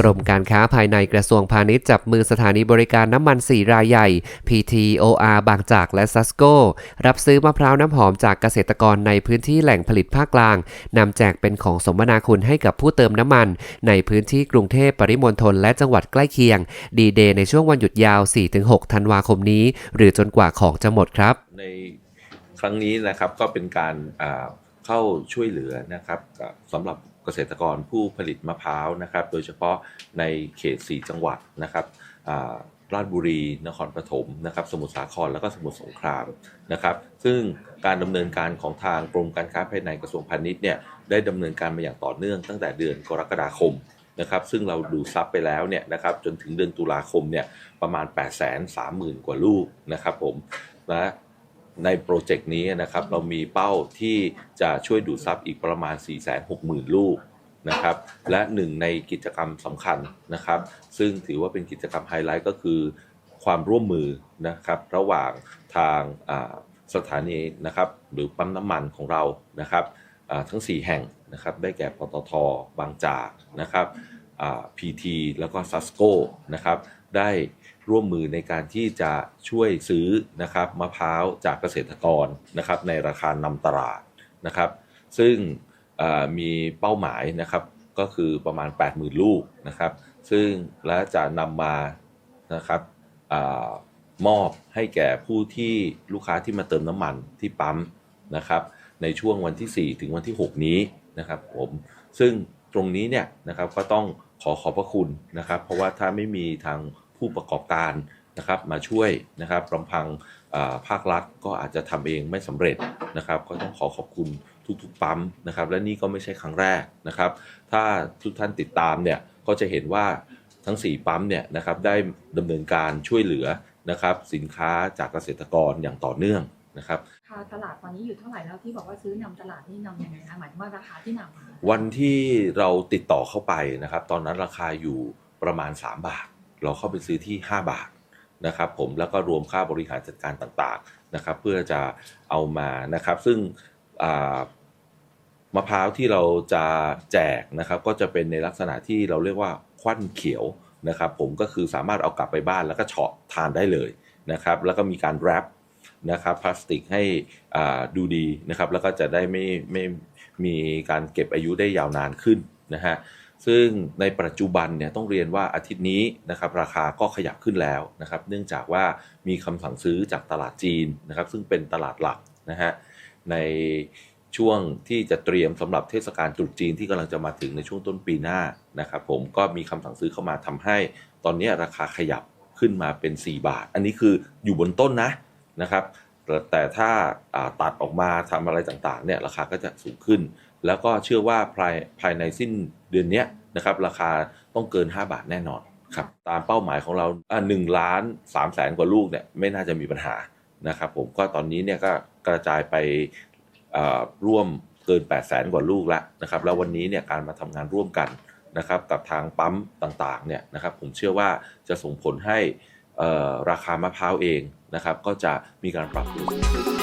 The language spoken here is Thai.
กรมการค้าภายในกระทรวงพาณิชย์จับมือสถานีบริการน้ำมัน 4 รายใหญ่ PT OR บางจากและซัสโกรับซื้อมะพร้าวน้ำหอมจากเกษตรกรในพื้นที่แหล่งผลิตภาคกลางนำแจกเป็นของสมนาคุณให้กับผู้เติมน้ำมัน ในพื้นที่กรุงเทพปริมณฑลและจังหวัดใกล้เคียง ดีเดย์ในช่วงวันหยุดยาว 4-6 ธันวาคมนี้ หรือจนกว่าของจะหมดครับ ในครั้งนี้นะครับก็เป็นการเข้าช่วยเหลือนะครับสำหรับ ษตรกรผู้ผลิตมะพร้าวนะครับ โดยเฉพาะในเขต 4 จังหวัดนะครับอ่าราชบุรี นครปฐมนะครับ สมุทรสาคร แล้วก็สมุทรสงครามนะครับ ซึ่งการดำเนินการของทางกรมการค้าภายในกระทรวงพาณิชย์เนี่ยได้ดำเนินการมาอย่างต่อเนื่องตั้งแต่เดือนกรกฎาคมนะครับ ซึ่งเราดูซับไปแล้วเนี่ยนะครับจนถึงเดือนตุลาคมเนี่ยประมาณ 8 3 0 0 0 0 กว่าลูกนะครับผมนะ ในโปรเจกต์นี้นะครับ เรามีเป้าที่จะช่วยดูดซับอีกประมาณ 460,000 ลูกนะครับ และหนึ่งในกิจกรรมสำคัญนะครับ ซึ่งถือว่าเป็นกิจกรรมไฮไลท์ก็คือความร่วมมือนะครับ ระหว่างทางสถานีนะครับ หรือปั๊มน้ำมันของเรานะครับทั้ง 4 แห่งนะครับ ได้แก่ปตทบางจากนะครับพีทีแล้วก็ซัสโกนะครับ ได้ร่วมมือในการที่จะช่วยซื้อนะครับมะพร้าวจากเกษตรกรนะครับในราคานำตลาดนะครับ ซึ่งมีเป้าหมายนะครับก็คือประมาณ 80,000 ลูกนะครับ ซึ่งและจะนำมานะครับอมอบให้แก่ผู้ที่ลูกค้าที่มาเติมน้ำมันที่ปั๊มนะครับในช่วงวันที่ 4 ถึงวันที่ 6 นี้นะครับผมซึ่งตรงนี้เนี่ยนะครับก็ต้อง ขอขอบพระคุณนะครับ เพราะว่าถ้าไม่มีทางผู้ประกอบการนะครับ มาช่วยนะครับลำพังภาครัฐก็อาจจะทำเองไม่สำเร็จนะครับ ก็ต้องขอขอบคุณทุกๆปั๊มนะครับ และนี่ก็ไม่ใช่ครั้งแรกนะครับ ถ้าทุกท่านติดตามเนี่ยก็จะเห็นว่าทั้ง 4 ปั๊มเนี่ยนะครับได้ดำเนินการช่วยเหลือนะครับสินค้าจากเกษตรกรอย่างต่อเนื่อง นะครับราคาตลาดตอนนี้อยู่เท่าไหร่แล้วที่บอกว่าซื้อนำตลาดนี่นำยังไงคะหมายถึงว่าราคาที่นำมาวันที่เราติดต่อเข้าไปนะครับ ตอนนั้นราคาอยู่ประมาณ 3 บาท เราเข้าไปซื้อที่ 5 บาทนะครับผมแล้วก็รวมค่าบริหารจัดการต่างๆนะครับ เพื่อจะเอามานะครับ ซึ่งอ่ามะพร้าวที่เราจะแจกนะครับ ก็จะเป็นในลักษณะที่เราเรียกว่าควันเขียวนะครับ ผมก็คือสามารถเอากลับไปบ้านแล้วก็เฉาะทานได้เลยนะครับ แล้วก็มีการแรป นะครับพลาสติกให้ดูดีนะครับ แล้วก็จะได้ไม่ไม่มีการเก็บอายุได้ยาวนานขึ้นนะฮะซึ่งในปัจจุบันเนี่ยต้องเรียนว่าอาทิตย์นี้นะครับราคาก็ขยับขึ้นแล้วนะครับ เนื่องจากว่ามีคำสั่งซื้อจากตลาดจีนนะครับ ซึ่งเป็นตลาดหลักนะฮะในช่วงที่จะเตรียมสำหรับเทศกาลตรุษจีนที่กำลังจะมาถึงในช่วงต้นปีหน้านะครับผมก็มีคำสั่งซื้อเข้ามาทำให้ ตอนนี้ราคาขยับขึ้นมาเป็น 4 บาท อันนี้คืออยู่บนต้นนะ นะครับแต่ถ้าาตัดออกมาทำอะไรต่างๆเนี่ยราคาก็จะสูงขึ้น แล้วก็เชื่อว่าภายภายในสิ้นเดือนนี้นะครับราคาต้องเกิน 5 บาทแน่นอนครับตามเป้าหมายของเราหนึ่งล้านสามแสนกว่าลูกเนี่ยไม่น่าจะมีปัญหานะครับผมก็ตอนนี้เนี่ยก็กระจายไปร่วมเกิน 8 0 0แสนกว่าลูกแล้วนะครับแล้ววันนี้เนี่ยการมาทำงานร่วมกันนะครับกับทางปั๊มต่างๆเนี่ยนะครับผมเชื่อว่าจะส่งผลให้ ราคามะพร้าวเองนะครับ ก็จะมีการปรับตัว